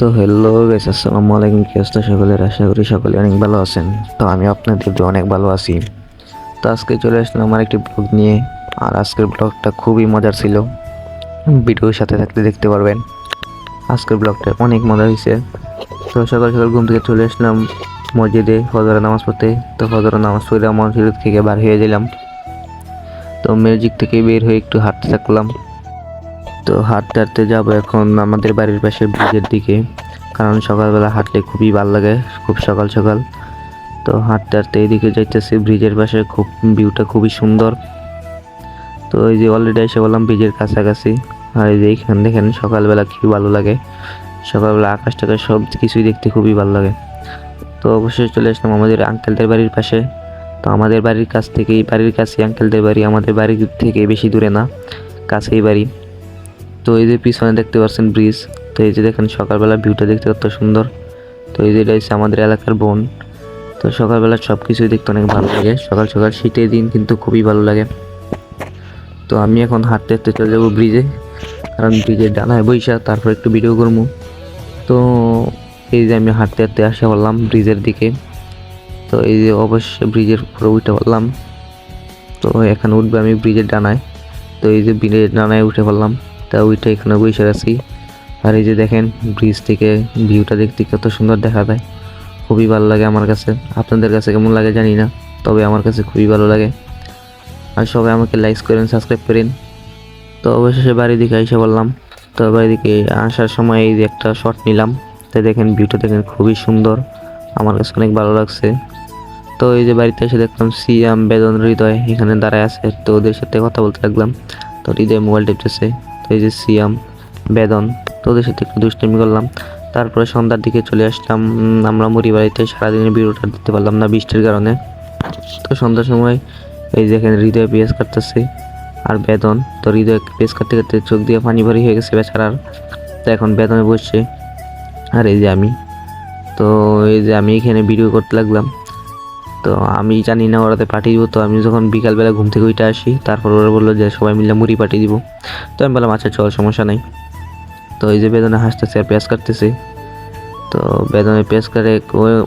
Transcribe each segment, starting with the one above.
তো hello guys আসসালামু আলাইকুম, কি অবস্থা সকলের? আশা করি সকলে অনেক ভালো আছেন। তো আমি আপনাদের অনেক ভালো আছি। তো আজকে চলে আসলাম আমার একটি ব্লগ নিয়ে। আর আজকের ব্লগটা খুবই মজার ছিল। ভিডিওর সাথে থাকতে দেখতে পারবেন। আজকের ব্লগটা অনেক মজা হয়েছে। তো সকাল সকাল ঘুম থেকে চলে আসলাম মসজিদে ফজরের নামাজ পড়তে। তো ফজরের নামাজ পড়ে আমার মসজিদ থেকে বার হয়ে গেলাম। তো ম্যাজিক থেকে বের হয়ে একটু হাঁটতে থাকলাম। তো হাঁটতে হাঁটতে যাব এখন আমাদের বাড়ির পাশে ব্রিজের দিকে। কারণ সকালবেলা হাঁটলে খুবই ভালো লাগে, খুব সকাল সকাল। তো হাঁটতে হাঁটতে এইদিকে যাইতেছি, ব্রিজের পাশে খুব ভিউটা খুবই সুন্দর। তো এই যে অলরেডি এসে বললাম ব্রিজের কাছাকাছি। আর এই যে এইখান দেখেন সকালবেলা খুবই ভালো লাগে। সকালবেলা আকাশ টাকাশ সব কিছুই দেখতে খুবই ভালো লাগে। তো অবশ্যই চলে আসলাম আমাদের আঙ্কেলদের বাড়ির পাশে। তো আমাদের বাড়ির কাছ থেকেই, বাড়ির কাছে আঙ্কেলদের বাড়ি, আমাদের বাড়ির থেকে বেশি দূরে না, কাছেই বাড়ি। তো এই যে পিছনে দেখতে পাচ্ছেন ব্রিজ, তো এই যে দেখেন সকালবেলা ভিউটা দেখতে কত সুন্দর। তো এই যে এটা হচ্ছে আমাদের এলাকার বন, তো সকালবেলা সব কিছুই দেখতে অনেক ভালো লাগে। সকাল সকাল শীতের দিন কিন্তু খুবই ভালো লাগে। তো আমি এখন হাঁটতে হাঁটতে চলে যাব ব্রিজে, কারণ ব্রিজের ডানায় বৈশা তারপর একটু ভিডিও করব। তো এই যে আমি হাঁটতে হাঁটতে আসা বললাম ব্রিজের দিকে, তো এই যে অবশ্যই ব্রিজের উপরে উঠে পড়লাম তো এখানে উঠবে আমি ব্রিজের ডানায়, তো এই যে ব্রিজের ডানায় উঠে পড়লাম তা ওইটা এখানে বসে আছি। আর এই যে দেখেন ব্রিজ থেকে ভিউটা দেখতে কত সুন্দর দেখা যায়। খুবই ভালো লাগে আমার কাছে। আপনাদের কাছে কেমন লাগে জানি না, তবে আমার কাছে খুবই ভালো লাগে। আর সবাই আমাকে লাইক করেন সাবস্ক্রাইব করেন। তো অবশেষে বাড়ির দিকে এসে বললাম। তো বাড়ির দিকে আসার সময় এই যে একটা শট নিলাম। তাই দেখেন ভিউটা দেখেন খুবই সুন্দর। আমার কাছে অনেক ভালো লাগছে। তো এই যে বাড়িতে এসে দেখলাম, সিয়াম বেদন হৃদয় এখানে দাঁড়ায় আছে। তো ওদের সাথে কথা বলতে লাগলাম। তো হৃদয় মোবাইল টিপতেছে। এই যে সিয়াম, বেদন তো ওদের সাথে একটু দুষ্টামি করলাম। তারপরে সন্ধ্যার দিকে চলে আসলাম আমরা মুড়ি বাড়িতে সারাদিনের ভিডিওটা দিতে পারলাম না বৃষ্টির কারণে। তো সন্ধ্যার সময় এই যে এখানে হৃদয় পেঁয়াজ কাটতেছে আর বেদন, তো হৃদয় পেঁয়াজ কাটতে কাটতে চোখ দিয়ে পানি ভরি হয়ে গেছে বেচারার। তো এখন বেদনে বসছে, আর এই যে আমি। তো এই যে আমি এখানে ভিডিও করতে লাগলাম। তো আমি জানি না ওরাতে পাঠিয়ে দিব। তো আমি যখন বিকালবেলা ঘুম থেকে ওইটা আসি, তারপর ওরা বলল যে সবাই মিলে মুড়ি পাঠিয়ে দিব। তো আমি বললাম আচ্ছা চল, সমস্যা নাই। তো এই যে বেদনে হাসতেছে আর পেঁয়াজ কাটতেছে। তো বেদনে পেঁয়াজ কাটে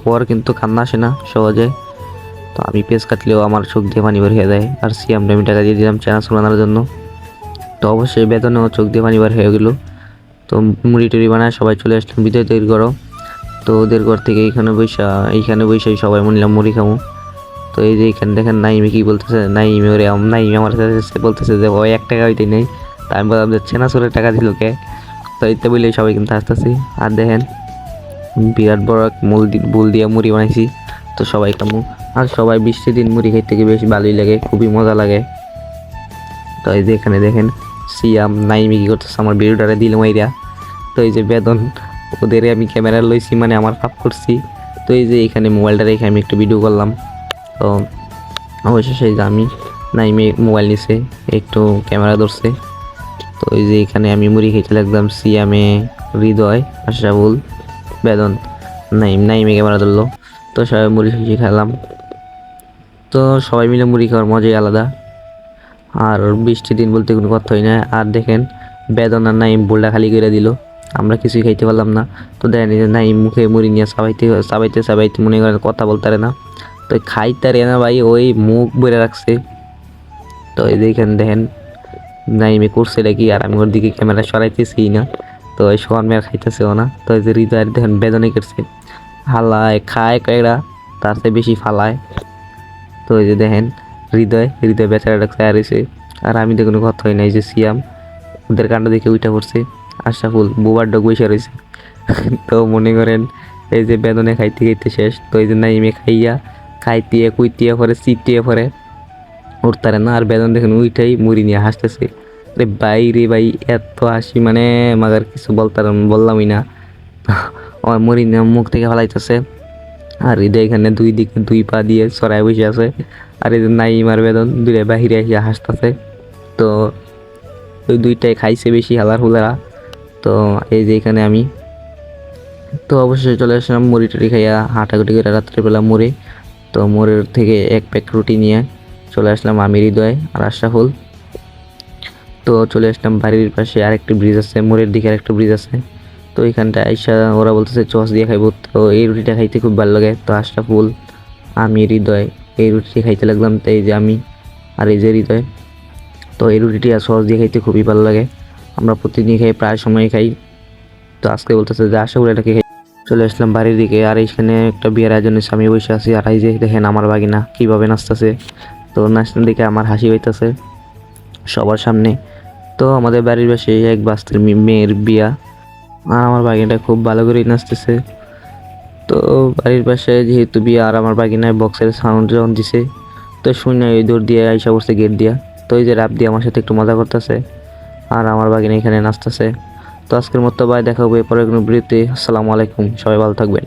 ওর কিন্তু কান্না আসে না সহজে। তো আমি পেঁয়াজ কাটলেও আমার চোখ দিয়ে পানি বের হয়ে যায়। আর সিয়ামটা আমি টাকা দিয়ে দিলাম চ্যানেল শোনানোর জন্য। তো অবশ্যই বেদনেও চোখ দিয়ে পানি বের হয়ে গেলো। তো মুড়ি টুড়ি বানায় সবাই চলে আসলাম। বিদায় তৈরি করো। তো ওদের ঘর থেকে এইখানে বৈশা এইখানে বৈশাই সবাই মনিলাম মুড়ি খামো। তো এই যে এখানে দেখেন নাইমে কি বলতেছে, নাইমে ওরে নাইমে আমার কাছে বলতেছে যে, ওই এক টাকা হইতে নেই। তা আমি বললাম যে, চেনা চোরের টাকা দিল কে? তো ইত্যা বলে সবাই কিন্তু আসতেছি আর দেখেন, বিরাট বড় এক মূল বুল দিয়ে মুড়ি বানাইছি। তো সবাই খামু। আর সবাই বৃষ্টির দিন মুড়ি খাইতে গিয়ে বেশ ভালোই লাগে, খুবই মজা লাগে। তো এই যে এখানে দেখেন, সিয়াম, নাইমি কি করতেছে, আমার ভিডিওটারে দিলাম এইরা তো এই যে বেদন ওদের আমি ক্যামেরা লইছি মানে আমার পাপ করছি। তো এই যে এখানে মোবাইলটা রেখে আমি একটু ভিডিও করলাম। তো অবশেষে যে আমি নাইমে মোবাইল নিছে, একটু ক্যামেরা ধরছে। তো এই যে এখানে আমি মুড়ি খেতে লাগলাম সিয়ামে হৃদয়, আশরাফুল, বেদন, নাইম, নাইমে ক্যামেরা ধরলো। তো সবাই মুড়ি খেয়ে খেলাম। তো সবাই মিলে মুড়ি খাওয়ার মজাই আলাদা। আর বৃষ্টির দিন বলতে কোনো কথা হয় না আর দেখেন বেদনার নাইম বোলটা খালি করে দিল। আমরা কিছুই খাইতে পারলাম না। তো দেখেন এই যে নাই, মুখে মুড়ি নিয়ে সাবাইতে সাবাইতে সাবাইতে মনে করেন কথা বলতে পারে না। তো খাইতে না ভাই, ওই মুখ বেড়ে রাখছে। তো এই দেখেন দেখেন নাইমে করছে নাকি আর আমি ওর দিকে ক্যামেরা সরাইতেছি না। তো ওই মেয়ের খাইতেছেও না। তো এই যে হৃদয়ের দেখেন বেদনে করছে। হালায়, খায় কয়েকটা তার চেয়ে বেশি ফালায়। তো এই যে দেখেন, হৃদয় হৃদয় বেচারা ডাকছে আর এসে আর আমি তো কোনো কথা হয় নাই যে সিয়াম, ওদের কাণ্ড দেখে উইটা পড়ছে। আশাফুল বুবার ডগ বসে রয়েছে। তো মনে করেন, এই যে বেদনে খাইতে খাইতে শেষ, তো এই যে নাইমে খাইয়া, খাইতিয়ে, কুইতিয়ে পরে চিটিয়ে পরে উঠতারে না আর বেদন দেখেন উইটাই মুড়ি নিয়ে হাসতেছে। রে ভাই রে ভাই, এত হাসি মানে মাগার কিছু বলতার বললামই না। আমার মুড়ি মুখ থেকে ফেলাইতেছে। আর হৃদয় এখানে দুই দিকে দুই পা দিয়ে সরাই বসে আছে। আর এই যে নাইম আর বেদন দুইটা বাহিরে এসে হাসতেছে। তো ওই দুইটাই খাইছে বেশি হালার হুলারা। তো এই যে এখানে আমি তো অবশ্যই চলে আসলাম মুড়ি টুড়ি খাইয়া হাঁটাগুটি করে রাত্রেবেলা মুড়ি। তো মোড়ের থেকে এক প্যাক রুটি নিয়ে চলে আসলাম আমি হৃদয় আর আশরাফুল। তো চলে আসলাম বাড়ির পাশে আরেকটি ব্রিজ আছে, মোড়ের দিকে আরেকটা ব্রিজ আছে। তো এইখানটায় আইসা ওরা বলতেছে চস দিয়ে খাইবো। তো এই রুটিটা খাইতে খুব ভালো লাগে। তো আশরাফুল আমি হৃদয় এই রুটিটি খাইতে লাগলাম। তো এই যে আমি আর এই যে হৃদয়, তো এই রুটিটি আর সস দিয়ে খাইতে খুবই ভালো লাগে। আমরা প্রতিদিন খাই, প্রায় সময় খাই। তো আজকে বলতেছে যে আশা করি এটাকে চলে আসলাম বাড়ির দিকে। আর এইখানে একটা বিয়ের আয়োজন স্বামী বসে আছি। আর এই যে দেখেন আমার বাগিনা কীভাবে নাচতেছে। তো নাচতে দেখে আমার হাসি হইতেছে সবার সামনে। তো আমাদের বাড়ির পাশে এক বাস্তির মেয়ের বিয়া। আর আমার বাগিনাটা খুব ভালো করেই নাচতেছে। তো বাড়ির পাশে যেহেতু বিয়া, আর আমার বাগিনায় বক্সের সাউন্ড যখন দিছে। তো শুনে ওই দৌড় দিয়ে আইসা বসছে গেট দিয়া। তো ওই যে রাব দিয়ে আমার সাথে একটু মজা করতেছে। আর আমার বাগিনা এখানে নাচতেছে। তো আজকের মতো বাই দেখা হবে পরে কোনো বিরতি আসসালামু আলাইকুম। সবাই ভালো থাকবেন।